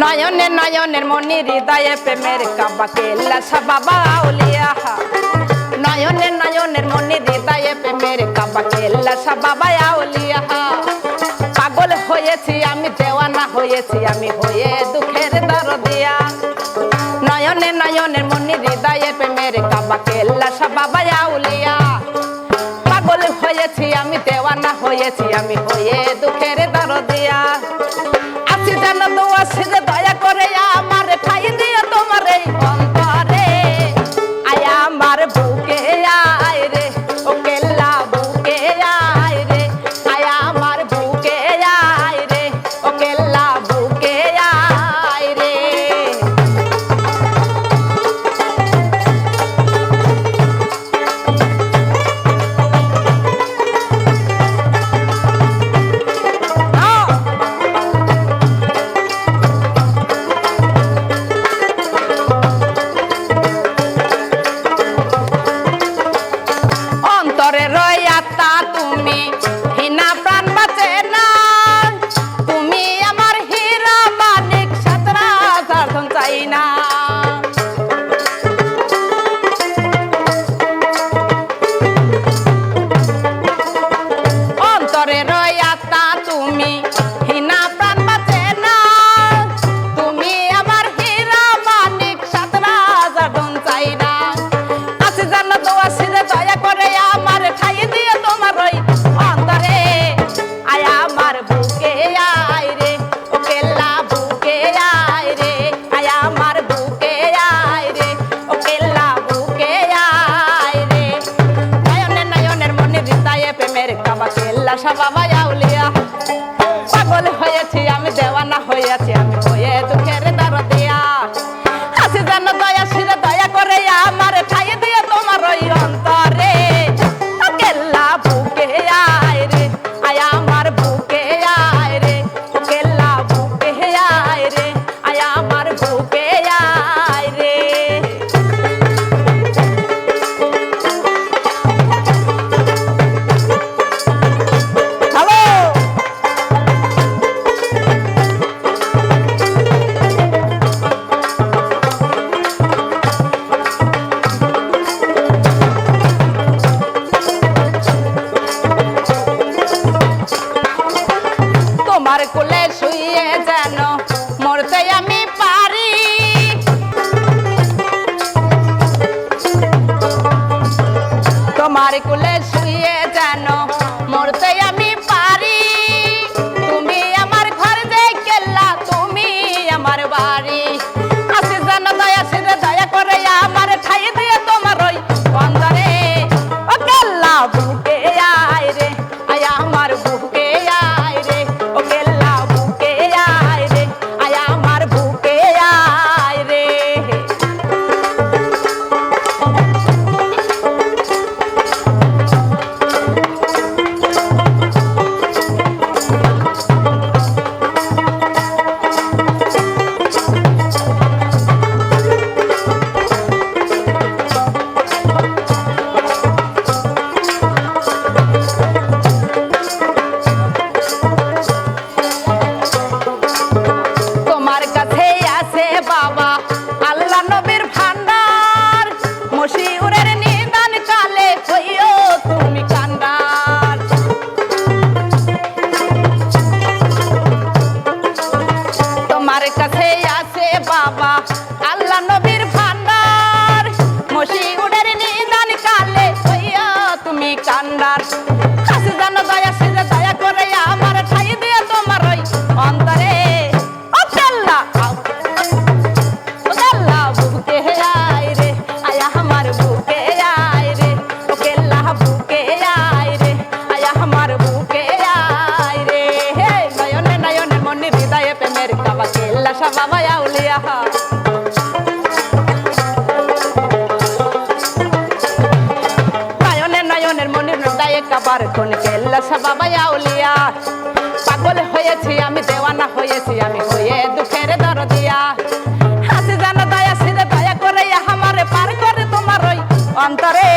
নয়নে নয়নের মনি হৃদয়ে প্রেমের কাবা কেল্লা সাবাবা উলিয়া নয়নে নয়নের মনি হৃদয়ে প্রেমের কাবা কেল্লা সাবাবা উলিয়া পাগল হয়েছি আমি দেওয়ানা হয়েছি আমি হয়ে দুঃখের দরদিয়া নয়নে নয়নের মনি হৃদয়ে প্রেমের কাবা কেল্লা সাবাবা উলিয়া পাগল হয়েছি আমি দেওয়ানা হয়েছি আমি হয়ে দুঃখের দরদিয়া আছি জানো তো আছি আশা বাবা আউলিয়া। পাগল হয়েছি আমি দেওয়ানা হয়েছি আমি। কাবার কোন কেল্লা বাবা আউলিয়া। পাগল হয়েছি, আমি দেওয়ানা হয়েছি, আমি হয়ে দুঃখের দর দিয়া হাতে জানো দয়া সিরে দয়া করে আমারে পার করে তোমার ওই অন্তরে।